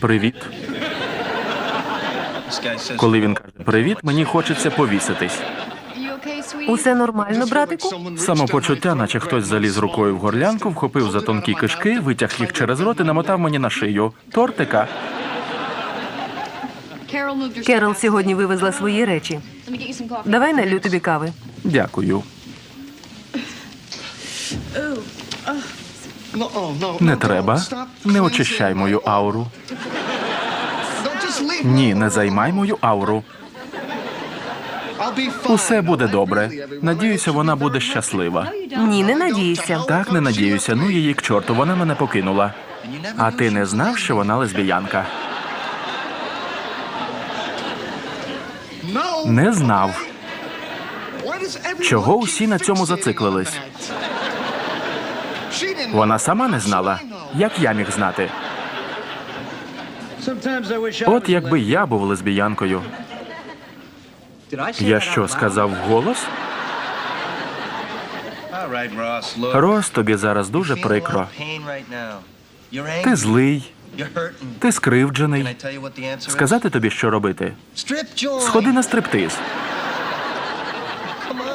Привіт. Коли він каже привіт, мені хочеться повіситись. Усе нормально, братику? Самопочуття, наче хтось заліз рукою в горлянку, вхопив за тонкі кишки, витяг їх через рот і намотав мені на шию. Тортика. Керол сьогодні вивезла свої речі. Давай налю тобі кави. Дякую. Не треба. Не очищай мою ауру. Ні, не займай мою ауру. Усе буде добре. Надіюся, вона буде щаслива. Ні, не надійся. Так, не надіюся. Ну її к чорту, вона мене покинула. А ти не знав, що вона лесбіянка? Не знав. Чого усі на цьому зациклились? Вона сама не знала. Як я міг знати? От якби я був лесбіянкою. Я що сказав вголос? Рос, тобі зараз дуже прикро. Ти злий, ти скривджений. Сказати тобі, що робити? Сходи на стриптиз.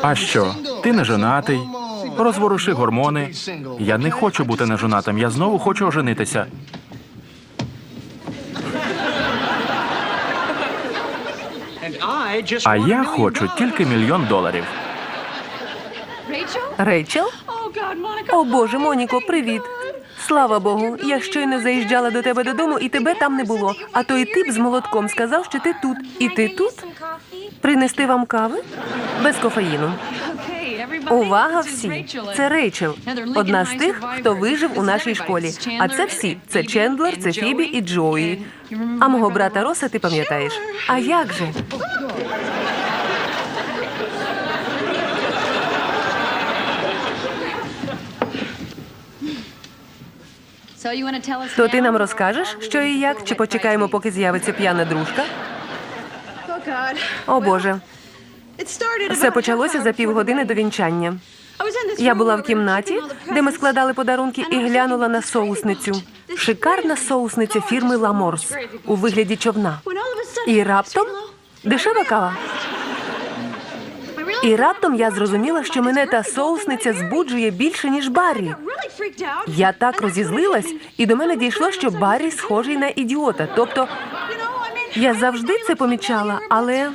А що? Ти не женатий? Розворуши гормони. Я не хочу бути нежонатим, я знову хочу оженитися. А я хочу тільки мільйон доларів. Рейчел? О Боже, Моніко, привіт. Слава Богу, я щойно заїжджала до тебе додому, і тебе там не було. А той тип з молотком сказав, що ти тут. І ти тут? Принести вам кави? Без кофеїну. Увага всі! Це Рейчел, одна з тих, хто вижив у нашій школі. А це всі: це Чендлер, це Фібі і Джої. А мого брата Роса ти пам'ятаєш? А як же? То ти нам розкажеш, що і як? Чи почекаємо, поки з'явиться п'яна дружка? О Боже, все почалося за півгодини до вінчання. Я була в кімнаті, де ми складали подарунки, і глянула на соусницю. Шикарна соусниця фірми Ламорс у вигляді човна. І раптом дешева кава. І раптом я зрозуміла, що мене та соусниця збуджує більше, ніж Баррі. Я так розізлилась, і до мене дійшло, що Баррі схожий на ідіота. Тобто я завжди це помічала, але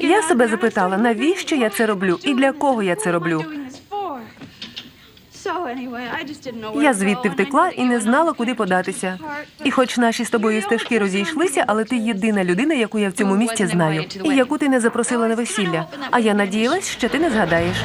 Я себе запитала, навіщо я це роблю і для кого я це роблю. я звідти втекла і не знала, куди податися. І хоч наші з тобою стежки розійшлися, але ти єдина людина, яку я в цьому місті знаю, і яку ти не запросила на весілля. А я надіялась, що ти не згадаєш.